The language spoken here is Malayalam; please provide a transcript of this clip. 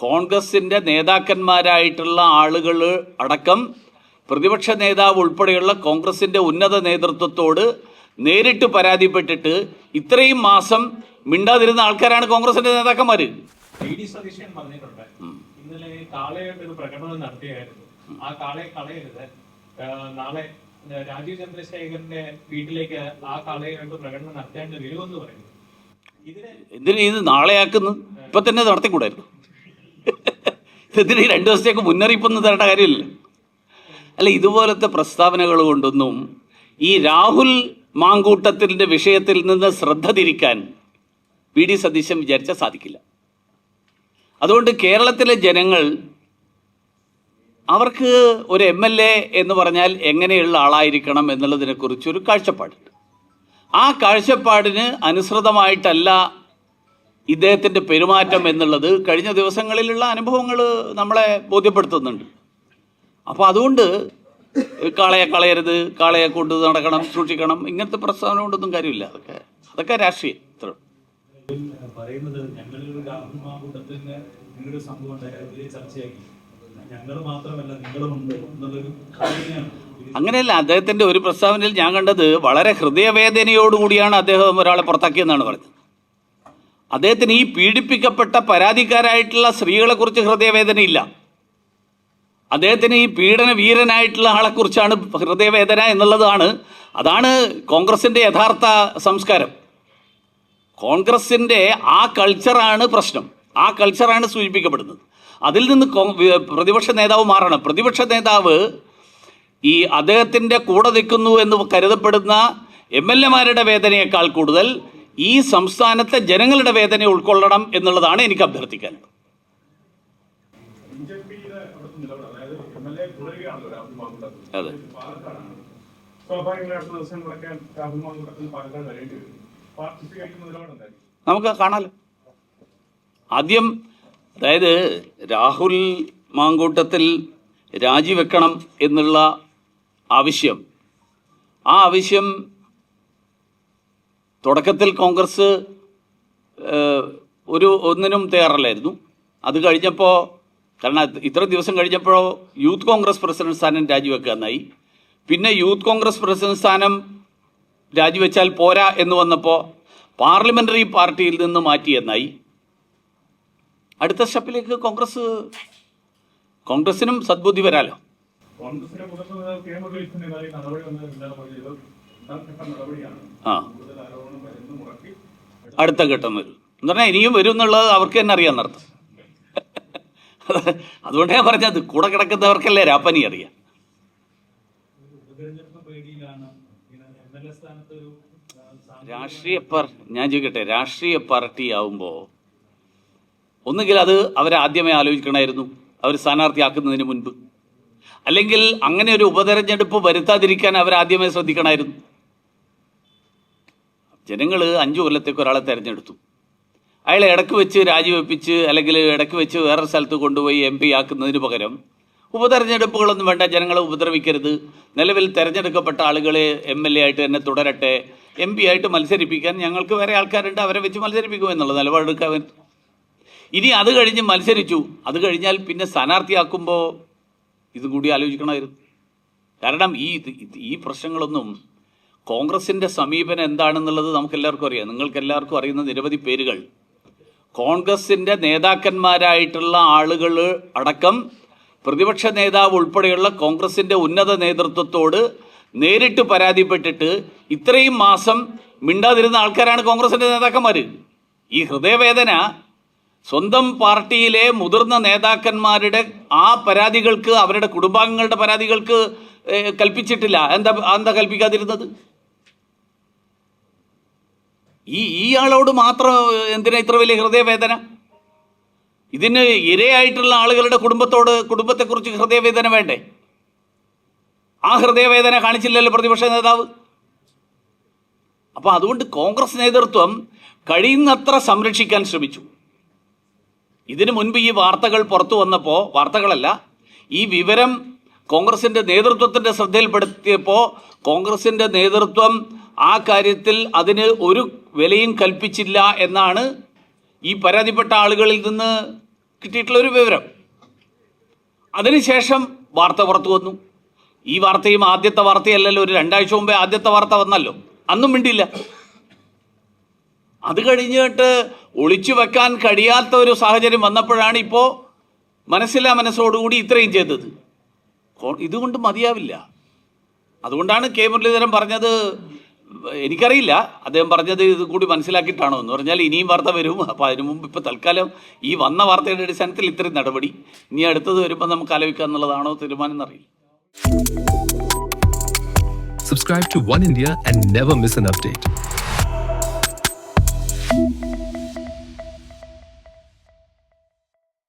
കോൺഗ്രസിന്റെ നേതാക്കന്മാരായിട്ടുള്ള ആളുകൾ അടക്കം പ്രതിപക്ഷ നേതാവ് ഉൾപ്പെടെയുള്ള കോൺഗ്രസിന്റെ ഉന്നത നേതൃത്വത്തോട് നേരിട്ട് പരാതിപ്പെട്ടിട്ട് ഇത്രയും മാസം മിണ്ടാതിരുന്ന ആൾക്കാരാണ് കോൺഗ്രസിന്റെ നേതാക്കന്മാർ ഇന്നലെ കാളയായിട്ട് ഒരു പ്രകടനം നടത്തിയായിരുന്നു. ആ കാളയെ കളയരുത്. നാളെ ആ, രാജീവ് ചന്ദ്രശേഖരന്റെ വീട്ടിലേക്ക് ആ കാളയായിട്ട് പ്രകടനം നടത്തേണ്ടി വരുമെന്ന് പറയുന്നു. ഇതിന് ഇത് നാളെയാക്കുന്നു? ഇപ്പൊ തന്നെ നടത്തിക്കൂടായിരുന്നു. ഈ രണ്ട് ദിവസത്തേക്ക് മുന്നറിയിപ്പൊന്നും തരേണ്ട കാര്യമില്ല. അല്ല ഇതുപോലത്തെ പ്രസ്താവനകൾ കൊണ്ടൊന്നും ഈ രാഹുൽ മാങ്കൂട്ടത്തിന്റെ വിഷയത്തിൽ നിന്ന് ശ്രദ്ധ തിരിക്കാൻ വി ഡി സതീശൻ വിചാരിച്ചാൽ സാധിക്കില്ല. അതുകൊണ്ട് കേരളത്തിലെ ജനങ്ങൾ അവർക്ക് ഒരു എം എൽ എ എന്ന് പറഞ്ഞാൽ എങ്ങനെയുള്ള ആളായിരിക്കണം എന്നുള്ളതിനെക്കുറിച്ചൊരു കാഴ്ചപ്പാടുണ്ട്. ആ കാഴ്ചപ്പാടിന് അനുസൃതമായിട്ടല്ല ഇദ്ദേഹത്തിന്റെ പെരുമാറ്റം എന്നുള്ളത് കഴിഞ്ഞ ദിവസങ്ങളിലുള്ള അനുഭവങ്ങൾ നമ്മളെ ബോധ്യപ്പെടുത്തുന്നുണ്ട്. അപ്പോൾ അതുകൊണ്ട് കാളയെ കളയരുത് കാളയെ കൊണ്ട് നടക്കണം സൂക്ഷിക്കണം ഇങ്ങനത്തെ പ്രസ്താവന കൊണ്ടൊന്നും കാര്യമില്ല. അതൊക്കെ അതൊക്കെ രാഷ്ട്രീയം ഇത്ര പറയുന്നത് നിങ്ങളുടെ സംഭവം വലിയ ചർച്ചയാക്കി. ഞങ്ങൾ മാത്രമല്ല നിങ്ങളുമുണ്ട് എന്നുള്ളൊരു കാര്യമാണ് അങ്ങനെയല്ല അദ്ദേഹത്തിന്റെ ഒരു പ്രസ്താവനയിൽ ഞാൻ കണ്ടത് വളരെ ഹൃദയവേദനയോടുകൂടിയാണ് അദ്ദേഹം ഒരാളെ പുറത്താക്കിയെന്നാണ് പറഞ്ഞത്. അദ്ദേഹത്തിന് ഈ പീഡിപ്പിക്കപ്പെട്ട പരാതിക്കാരായിട്ടുള്ള സ്ത്രീകളെക്കുറിച്ച് ഹൃദയവേദനയില്ല. അദ്ദേഹത്തിന് ഈ പീഡന വീരനായിട്ടുള്ള ആളെക്കുറിച്ചാണ് ഹൃദയവേദന എന്നുള്ളതാണ്. അതാണ് കോൺഗ്രസിന്റെ യഥാർത്ഥ സംസ്കാരം. കോൺഗ്രസിന്റെ ആ കൾച്ചറാണ് പ്രശ്നം. ആ കൾച്ചറാണ് സൂചിപ്പിക്കപ്പെടുന്നത്. അതിൽ നിന്ന് പ്രതിപക്ഷ നേതാവ് മാറണം. പ്രതിപക്ഷ നേതാവ് ഈ അദ്ദേഹത്തിന്റെ കൂടെ നിൽക്കുന്നു എന്ന് കരുതപ്പെടുന്ന എം എൽ എമാരുടെ വേദനയേക്കാൾ കൂടുതൽ ഈ സംസ്ഥാനത്തെ ജനങ്ങളുടെ വേദന ഉൾക്കൊള്ളണം എന്നുള്ളതാണ് എനിക്ക് അഭ്യർത്ഥിക്കാനുള്ളത് അതെ. നമുക്ക് കാണാലോ. ആദ്യം അതായത് രാഹുൽ മാങ്കൂട്ടത്തിൽ രാജിവെക്കണം എന്നുള്ള ആവശ്യം. ആ ആവശ്യം തുടക്കത്തിൽ കോൺഗ്രസ് ഒരു ഒന്നിനും തയ്യാറല്ലായിരുന്നു. അത് കഴിഞ്ഞപ്പോൾ കാരണം ഇത്ര ദിവസം കഴിഞ്ഞപ്പോഴോ യൂത്ത് കോൺഗ്രസ് പ്രസിഡന്റ് സ്ഥാനം രാജിവെക്കുക എന്നായി പിന്നെ യൂത്ത് കോൺഗ്രസ് പ്രസിഡന്റ് സ്ഥാനം രാജിവെച്ചാൽ പോരാ എന്ന് വന്നപ്പോൾ പാർലമെന്ററി പാർട്ടിയിൽ നിന്ന് മാറ്റി എന്നായി അടുത്ത സ്റ്റെപ്പിലേക്ക് കോൺഗ്രസ് കോൺഗ്രസിനും സദ്ബുദ്ധി വരാലോ? കോൺഗ്രസിന്റെ ആ. അടുത്ത ഘട്ടം വരും. എന്ന് പറഞ്ഞാൽ ഇനിയും വരും എന്നുള്ളത് അവർക്ക് തന്നെ അറിയാമെന്നർത്ഥം അതുകൊണ്ട് ഞാൻ പറഞ്ഞത് കൂടെ കിടക്കുന്നവർക്കല്ലേ രാപ്പനി അറിയാം. രാഷ്ട്രീയ പാർ ഞാൻ ചോദിക്കട്ടെ രാഷ്ട്രീയ പാർട്ടി ആവുമ്പോൾ ഒന്നുകിൽ അത് അവരാദ്യമേ ആലോചിക്കണമായിരുന്നു അവർ സ്ഥാനാർത്ഥിയാക്കുന്നതിന് മുൻപ്. അല്ലെങ്കിൽ അങ്ങനെ ഒരു ഉപതെരഞ്ഞെടുപ്പ് വരുത്താതിരിക്കാൻ അവരാദ്യമേ ശ്രദ്ധിക്കണമായിരുന്നു ജനങ്ങൾ അഞ്ചു കൊല്ലത്തേക്ക് ഒരാളെ തിരഞ്ഞെടുത്തു. അയാളെ ഇടയ്ക്ക് വെച്ച് രാജിവെപ്പിച്ച് അല്ലെങ്കിൽ ഇടയ്ക്ക് വെച്ച് വേറൊരു സ്ഥലത്ത് കൊണ്ടുപോയി എം പി ആക്കുന്നതിന് പകരം ഉപതെരഞ്ഞെടുപ്പുകളൊന്നും വേണ്ട ജനങ്ങളെ ഉപദ്രവിക്കരുത്. നിലവിൽ തിരഞ്ഞെടുക്കപ്പെട്ട ആളുകളെ എം എൽ എ ആയിട്ട് തന്നെ തുടരട്ടെ. എം പി ആയിട്ട് മത്സരിപ്പിക്കാൻ ഞങ്ങൾക്ക് വേറെ ആൾക്കാരുണ്ട് അവരെ വെച്ച് മത്സരിപ്പിക്കും എന്നുള്ള നിലപാടെടുക്കാൻ ഇനി അത് കഴിഞ്ഞ് മത്സരിച്ചു. അത് കഴിഞ്ഞാൽ പിന്നെ സ്ഥാനാർത്ഥിയാക്കുമ്പോൾ ഇതും കൂടി ആലോചിക്കണമായിരുന്നു. കാരണം ഈ ഈ പ്രശ്നങ്ങളൊന്നും കോൺഗ്രസിന്റെ സമീപനം എന്താണെന്നുള്ളത് നമുക്കെല്ലാവർക്കും അറിയാം. നിങ്ങൾക്കെല്ലാവർക്കും അറിയുന്ന നിരവധി പേരുകൾ. കോൺഗ്രസിന്റെ നേതാക്കന്മാരായിട്ടുള്ള ആളുകൾ അടക്കം പ്രതിപക്ഷ നേതാവ് ഉൾപ്പെടെയുള്ള കോൺഗ്രസിന്റെ ഉന്നത നേതൃത്വത്തോട് നേരിട്ട് പരാതിപ്പെട്ടിട്ട് ഇത്രയും മാസം മിണ്ടാതിരുന്ന ആൾക്കാരാണ് കോൺഗ്രസിന്റെ നേതാക്കന്മാർ ഈ ഹൃദയവേദന സ്വന്തം പാർട്ടിയിലെ മുതിർന്ന നേതാക്കന്മാരുടെ ആ പരാതികൾക്ക് അവരുടെ കുടുംബാംഗങ്ങളുടെ പരാതികൾക്ക് കൽപ്പിച്ചിട്ടില്ല. എന്താ എന്താ കൽപ്പിക്കാതിരുന്നത്? ഈ ഇയാളോട് മാത്രം എന്തിനാ ഇത്ര വലിയ ഹൃദയവേദന? ഇതിന് ഇരയായിട്ടുള്ള ആളുകളുടെ കുടുംബത്തോട് കുടുംബത്തെക്കുറിച്ച് ഹൃദയവേദന വേണ്ടേ? ആ ഹൃദയവേദന കാണിച്ചില്ലല്ലോ പ്രതിപക്ഷ നേതാവ്. അപ്പോൾ അതുകൊണ്ട് കോൺഗ്രസ് നേതൃത്വം കഴിയുന്നത്ര സംരക്ഷിക്കാൻ ശ്രമിച്ചു. ഇതിനു മുൻപ് ഈ വാർത്തകൾ പുറത്തു വന്നപ്പോൾ വാർത്തകളല്ല ഈ വിവരം കോൺഗ്രസിന്റെ നേതൃത്വത്തിന്റെ ശ്രദ്ധയിൽപ്പെടുത്തിയപ്പോൾ കോൺഗ്രസിന്റെ നേതൃത്വം ആ കാര്യത്തിൽ അതിന് ഒരു വിലയും കൽപ്പിച്ചില്ല എന്നാണ് ഈ പരാതിപ്പെട്ട ആളുകളിൽ നിന്ന് കിട്ടിയിട്ടുള്ള ഒരു വിവരം. അതിനുശേഷം വാർത്ത പുറത്തു വന്നു. ഈ വാർത്തയും ആദ്യത്തെ വാർത്തയല്ലല്ലോ ഒരു രണ്ടാഴ്ച മുമ്പേ ആദ്യത്തെ വാർത്ത വന്നല്ലോ. അന്നും മിണ്ടില്ല അത് കഴിഞ്ഞിട്ട് ഒളിച്ചു വെക്കാൻ കഴിയാത്ത ഒരു സാഹചര്യം വന്നപ്പോഴാണ് ഇപ്പോൾ മനസ്സിലാ മനസ്സോടുകൂടി ഇത്രയും ചെയ്തത്. ഇതുകൊണ്ട് മതിയാവില്ല. അതുകൊണ്ടാണ് കെ മുരളീധരൻ പറഞ്ഞത് എനിക്കറിയില്ല. അദ്ദേഹം പറഞ്ഞത് ഇത് കൂടി മനസ്സിലാക്കിയിട്ടാണോ എന്ന് പറഞ്ഞാൽ ഇനിയും വാർത്ത വരും. അപ്പോൾ അതിനു മുമ്പ് ഇപ്പോൾ തൽക്കാലം ഈ വന്ന വാർത്തയുടെ അടിസ്ഥാനത്തിൽ ഇത്രയും നടപടി. ഇനി അടുത്തത് വരുമ്പോൾ നമുക്ക് ആലോചിക്കുക എന്നുള്ളതാണോ തീരുമാനം എന്നറിയില്ല. Subscribe to One India and never miss an update.